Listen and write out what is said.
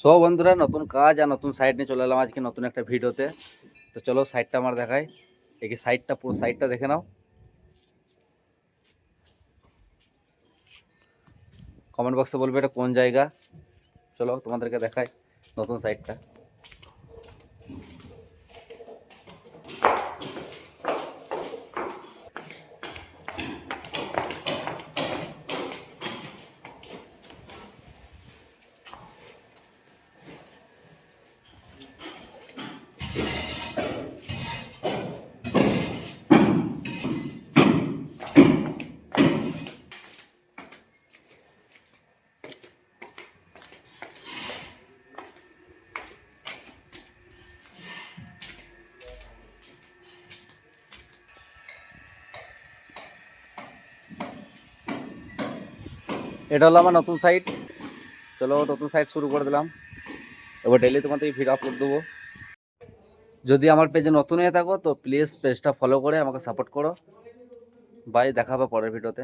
So বন্ধুরা, নতুন কাজ আর নতুন সাইড নিয়ে চলে এলাম আজকে নতুন একটা ভিডিওতে। তো চলো সাইডটা আমার দেখাই। এই সাইডটা পুরো সাইডটা দেখে নাও। কমেন্ট বক্সে বলবে এটা কোন জায়গা। চলো তোমাদেরকে দেখাই নতুন সাইডটা এটা হলো আমার নতুন সাইট চলো নতুন সাইট শুরু করে দিলাম। এবার ডেলি তোমাদের ভিডিও আপলোড দেবো। যদি আমার পেজে নতুন হয়ে থাকো, তো প্লিজ পেজটা ফলো করে আমাকে সাপোর্ট করো। বাই দেখাবো পরের ভিডিওতে